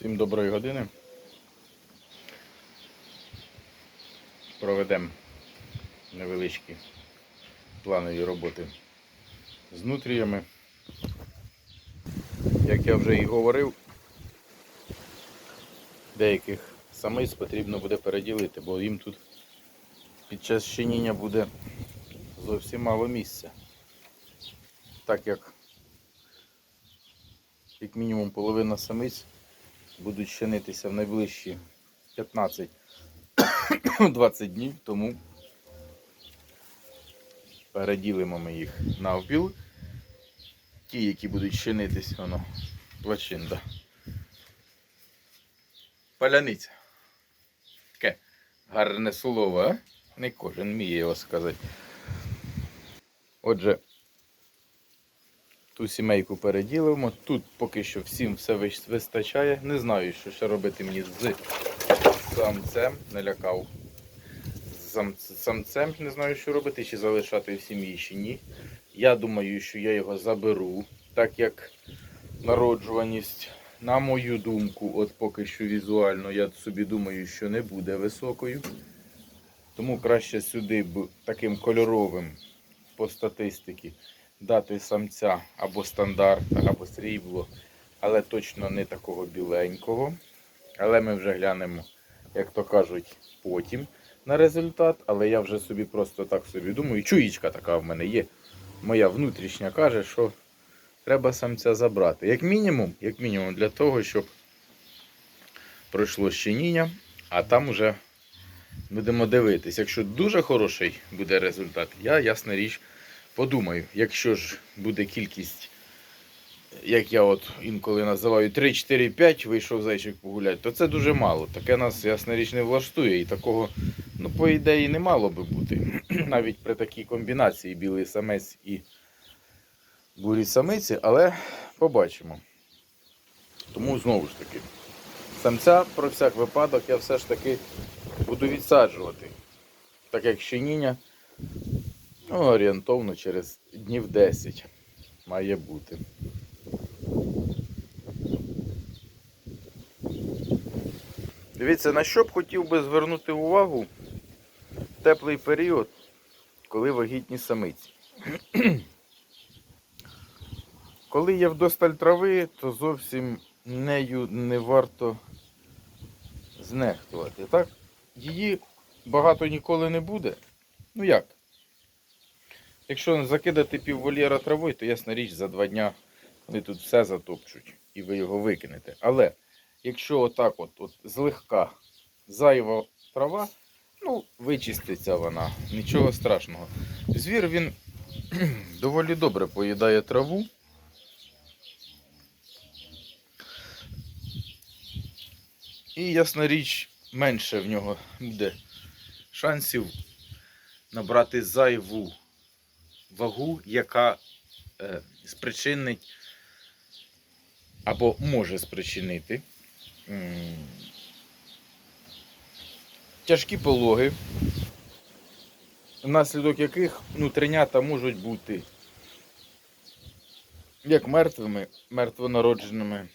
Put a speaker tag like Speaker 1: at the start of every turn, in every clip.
Speaker 1: Всім доброї години. Проведемо невеличкі планові роботи з нутріями. Як я вже і говорив, деяких самиць потрібно буде переділити, бо їм тут під час щеніння буде зовсім мало місця. Так як як мінімум половина самиць будуть щинитися в найближчі 15-20 днів, тому переділимо ми їх навпіл. Ті, які будуть щинитись, воно плачинда. Паляниця. Таке гарне слово, а? Не кожен вміє його сказати. Отже, Ту сімейку переділимо. Тут поки що всім все вистачає. Не знаю, що ще робити мені з самцем. Не лякав. З самцем не знаю, що робити, чи залишати в сім'ї, чи ні. Я думаю, що я його заберу, так як народжуваність, на мою думку, от поки що візуально, я собі думаю, що не буде високою. Тому краще сюди б таким кольоровим по статистиці дати самця або стандарт, або срібло, але точно не такого біленького. Але ми вже глянемо, як то кажуть, потім на результат. Але я вже собі просто так собі думаю. Чуєчка така в мене є. Моя внутрішня каже, що треба самця забрати. Як мінімум, як мінімум для того, щоб пройшло щеніння, а там уже будемо дивитись. Якщо дуже хороший буде результат, я ясна річ. Подумаю, якщо ж буде кількість, як я от інколи називаю 3, 4, 5, вийшов зайчик погуляти, то це дуже мало. Таке нас, ясна річ, не влаштує. І такого, ну, по ідеї, не мало би бути. Навіть при такій комбінації білий самець і бурі самиці, але побачимо. Тому знову ж таки, самця про всяк випадок я все ж таки буду відсаджувати. Так як щеніння. Ну, орієнтовно через днів 10 має бути. Дивіться, на що б хотів би звернути увагу в теплий період, коли вагітні самиці. Коли є вдосталь трави, то зовсім нею не варто знехтувати. Так? Її багато ніколи не буде. Ну як? Якщо закидати піввольєра травою, то ясна річ, за два дня вони тут все затопчуть і ви його викинете. Але якщо отак от, от злегка зайва трава, ну, вичиститься вона, нічого страшного. Звір він доволі добре поїдає траву. І ясна річ, менше в нього буде шансів набрати зайву вагу, яка е, спричинить або може спричинити м, тяжкі пологи, внаслідок яких нутринята можуть бути як мертвими, мертвонародженими,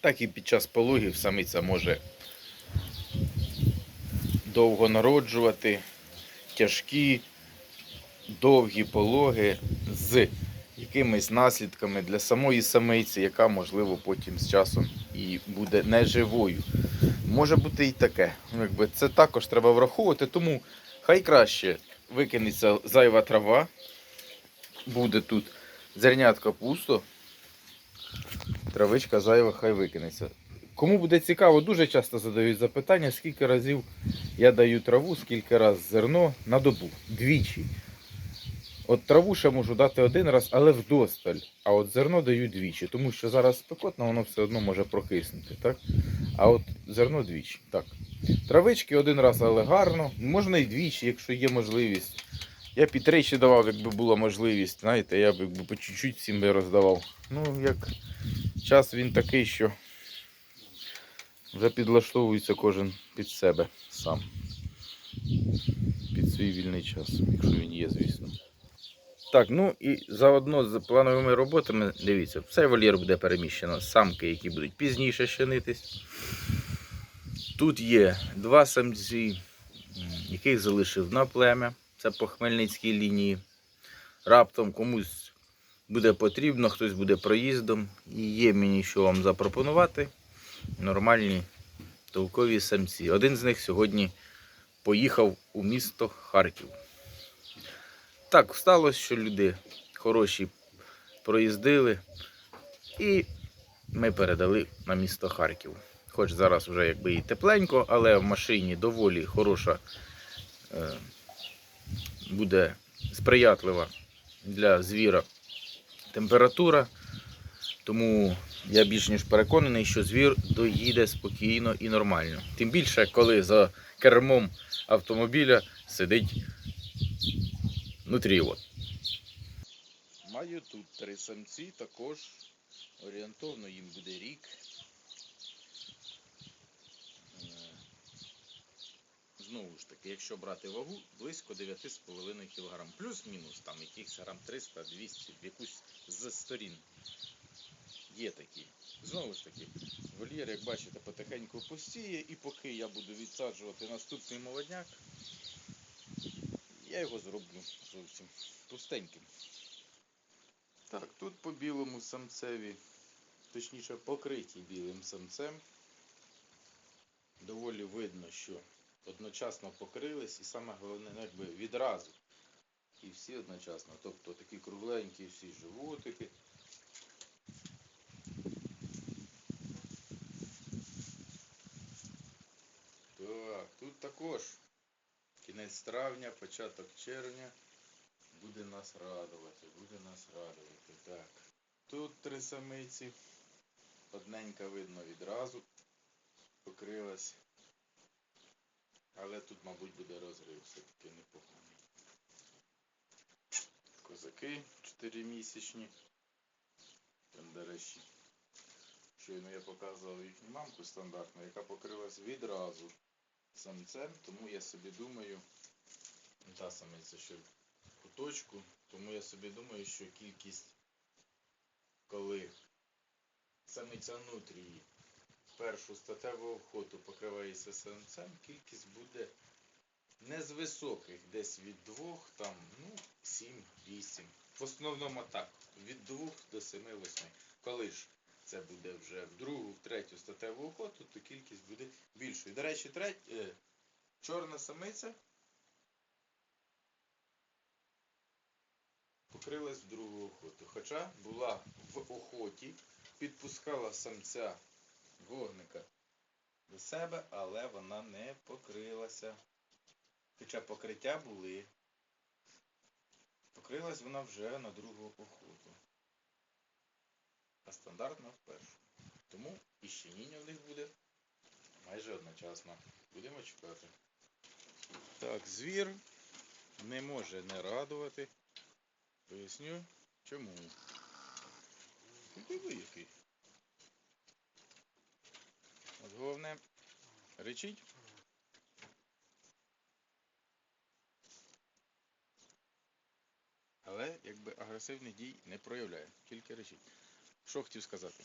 Speaker 1: так і під час пологів самиця може довго народжувати тяжкі довгі пологи з якимись наслідками для самої самиці, яка, можливо, потім з часом і буде неживою. Може бути і таке. Ну, Якби Це також треба враховувати, тому хай краще викинеться зайва трава, буде тут зернятка пусто, травичка зайва хай викинеться. Кому буде цікаво, дуже часто задають запитання, скільки разів я даю траву, скільки разів зерно на добу. Двічі. От траву ще можу дати один раз, але вдосталь. А от зерно даю двічі, тому що зараз спекотно, воно все одно може прокиснути. Так? А от зерно двічі. Так. Травички один раз, але гарно. Можна і двічі, якщо є можливість. Я і тричі давав, якби була можливість. Знаєте, я б якби по чуть-чуть всім би роздавав. Ну, як час він такий, що вже підлаштовується кожен під себе сам. Під свій вільний час, якщо він є, звісно. Так, ну і заодно з плановими роботами, дивіться, цей вольєр буде переміщено самки, які будуть пізніше щенитись. Тут є два самці, яких залишив на плем'я. Це по Хмельницькій лінії. Раптом комусь буде потрібно, хтось буде проїздом. І є мені що вам запропонувати. Нормальні толкові самці. Один з них сьогодні поїхав у місто Харків. Так сталося, що люди хороші проїздили, і ми передали на місто Харків. Хоч зараз вже якби і тепленько, але в машині доволі хороша е, буде сприятлива для звіра температура. Тому я більш ніж переконаний, що звір доїде спокійно і нормально. Тим більше, коли за кермом автомобіля сидить нутріот. Маю тут три самці, також орієнтовно їм буде рік. Е, Знову ж таки, якщо брати вагу, близько 9,5 кг. Плюс-мінус, там якихось грам 300-200, якусь з сторін. Є такі. Знову ж таки, вольєр, як бачите, потихеньку пустіє, і поки я буду відсаджувати наступний молодняк, я його зроблю зовсім пустеньким. Так, тут по білому самцеві, точніше покриті білим самцем. Доволі видно, що одночасно покрились і саме головне, ну, якби відразу. І всі одночасно. Тобто такі кругленькі всі животики. Так, тут також кінець травня, початок червня буде нас радувати, буде нас радувати. Так. Тут три самиці. Одненька видно відразу покрилась. Але тут, мабуть, буде розрив все-таки непоганий. Козаки 4-місячні. Пендараші. Щойно я показував їхню мамку стандартну, яка покрилась відразу самцем, тому я собі думаю, та самиця ще в куточку, тому я собі думаю, що кількість, коли самиця нутрії першу статеву охоту покривається самцем, кількість буде не з високих, десь від 2, там, ну, 7-8. В основному так, від 2 до 7-8. Коли ж це буде вже в другу, в третю статеву охоту, то кількість буде більшою. До речі, треть, е, чорна самиця покрилась в другу охоту. Хоча була в охоті, підпускала самця вогника до себе, але вона не покрилася. Хоча покриття були. Покрилась вона вже на другу охоту. А стандартна в першу. Тому і щеніння в них буде майже одночасно. Будемо чекати. Так, звір не може не радувати. Поясню чому. Диви який. От головне речить. Але якби агресивних дій не проявляє, тільки речить. Що хотів сказати?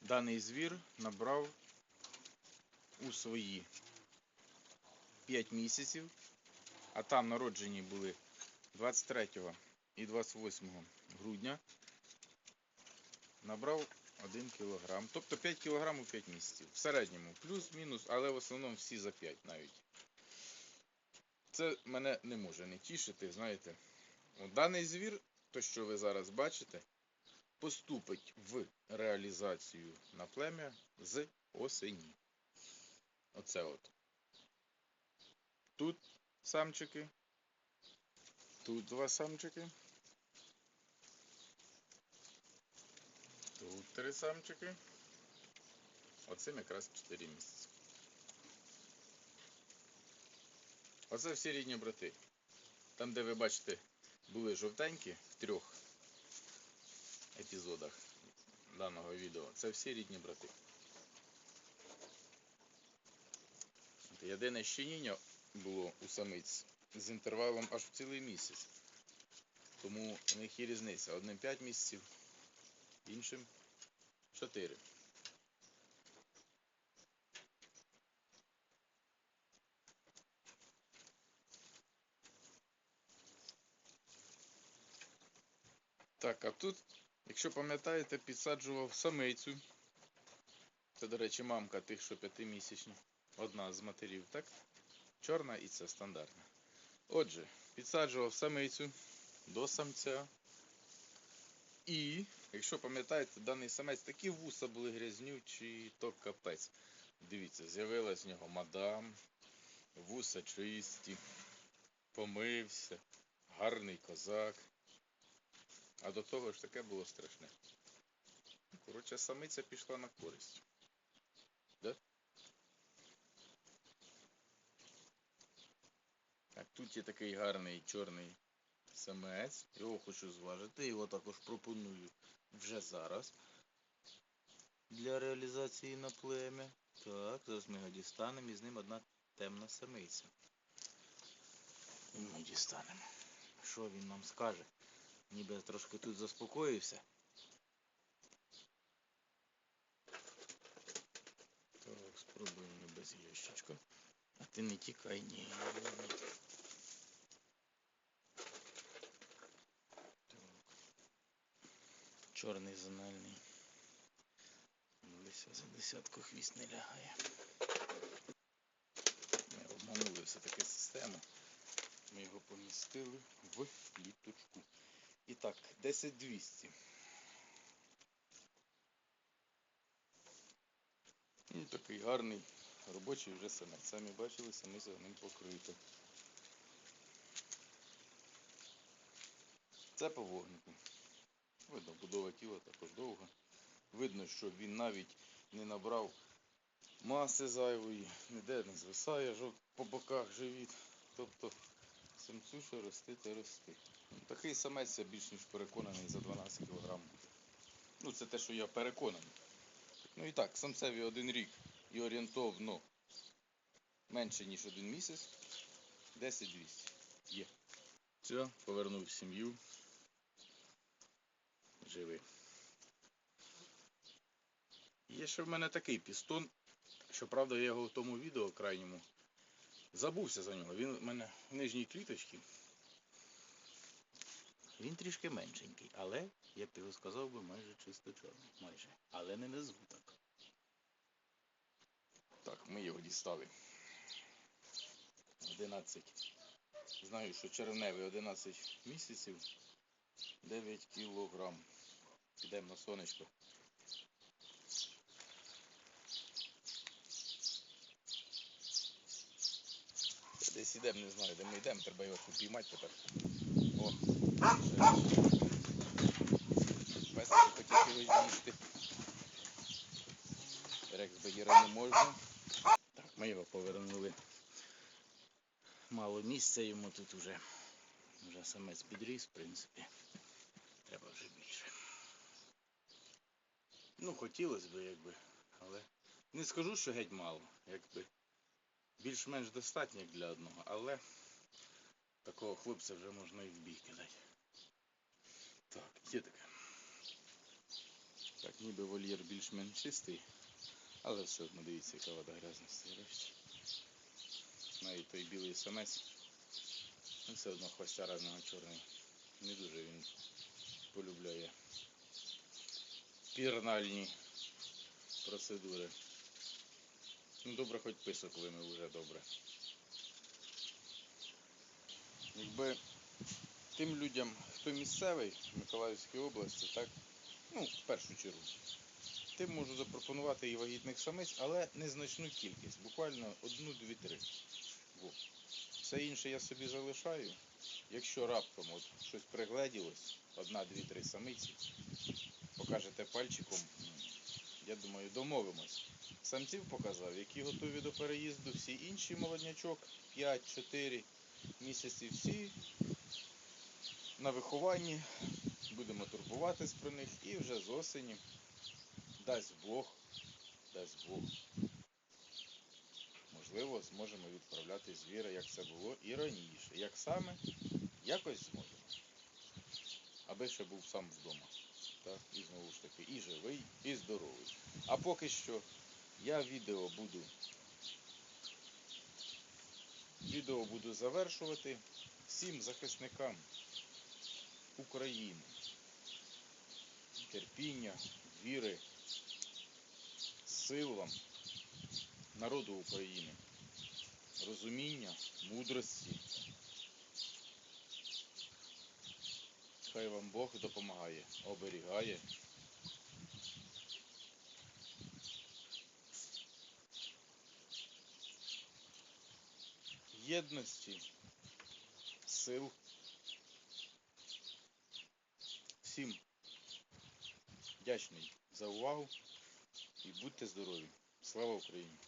Speaker 1: Даний звір набрав у свої 5 місяців, а там народжені були 23 і 28 грудня. Набрав 1 кг. Тобто 5 кг у 5 місяців. В середньому плюс-мінус, але в основному всі за 5 навіть. Це мене не може не тішити, знаєте. Даний звір, то що ви зараз бачите, поступить в реалізацію на плем'я з осені. Оце от. Тут самчики. Тут два самчики. Тут три самчики. Оцим якраз 4 місяці. Оце всі рідні брати. Там, де ви бачите, були жовтенькі в трьох епізодах даного відео. Це всі рідні брати. Єдине щеніння було у самиць з інтервалом аж в цілий місяць. Тому в них є різниця. Одним 5 місяців, іншим 4. Так, а тут, якщо пам'ятаєте, підсаджував самицю. Це, до речі, мамка тих, що п'ятимісячні. Одна з матерів, так? Чорна і це стандартна. Отже, підсаджував самицю до самця. І, якщо пам'ятаєте, даний самець такі вуса були грязнючі, то капець. Дивіться, з'явилась в нього мадам, вуса чисті, помився, гарний козак. А до того ж таке було страшне. Коротше, самиця пішла на користь. Да? Так, тут є такий гарний чорний самець. Його хочу зважити, його також пропоную вже зараз. Для реалізації на плем'я. Так, зараз ми його дістанемо і з ним одна темна самиця. І ми дістанемо. Що він нам скаже? Ніби я трошки тут заспокоївся. Так, спробуємо без ящичка. А ти не тікай, ні. Чорний зональний. Десь за десятку хвіст не лягає. Ми обманули все-таки систему. Ми його помістили в кліточку. І так, 10200. І такий гарний робочий вже самець. Самі бачили, самі за ним покрито. Це по вогнику. Видно, будова тіла також довга. Видно, що він навіть не набрав маси зайвої, ніде не звисає жов... по боках живіт. Тобто самцю що рости, та рости. Такий самець я більш ніж переконаний за 12 кг. Ну, це те, що я переконаний. Ну і так, самцеві один рік і орієнтовно менше, ніж один місяць. 10-200. Є. Все, повернув сім'ю. Живий. Є ще в мене такий пістон. Щоправда, я його в тому відео крайньому забувся за нього. Він в мене в нижній кліточці. Він трішки меншенький, але, як ти його сказав би, майже чисто чорний. Майже. Але не назву так. Так, ми його дістали. 11. Знаю, що червневий 11 місяців. 9 кілограм. Підемо на сонечко. Десь ідемо, не знаю, де ми йдемо, треба його попіймати тепер. О, Песик хотів з'їсти. Рекс Багіра не можна. Так, ми його повернули. Мало місця йому тут уже. Вже самець підріс, в принципі. Треба вже більше. Ну, хотілося б, якби, але не скажу, що геть мало, якби. Більш-менш достатньо як для одного, але такого хлопця вже можна і в бій кидати. Так, є таке. Так, ніби вольєр більш-менш чистий, але все одно дивіться, яка вода грязна сирощі. Навіть той білий самець, все одно хвостя разного чорний. Не дуже він полюбляє пірнальні процедури. Ну добре, хоч писок вимив вже добре. Якби тим людям, хто місцевий в Миколаївській області, так, ну, в першу чергу, тим можу запропонувати і вагітних самиць, але незначну кількість, буквально одну, дві, три. Все інше я собі залишаю. Якщо раптом от щось пригледілось, одна, дві, три самиці, покажете пальчиком, я думаю, домовимось. Самців показав, які готові до переїзду, всі інші молоднячок 5-4 місяці, всі на вихованні, будемо турбуватись про них і вже з осені, дасть Бог, дасть Бог. Можливо, зможемо відправляти звіра, як це було і раніше. Як саме, якось зможемо. аби ще був сам вдома. Так, і знову ж таки, і живий, і здоровий. А поки що я відео буду. Відео буду завершувати всім захисникам України. Терпіння, віри, сил вам, народу України, розуміння, мудрості. Хай вам Бог допомагає, оберігає. Єдності, сил. Всім вдячний за увагу і будьте здорові. Слава Україні!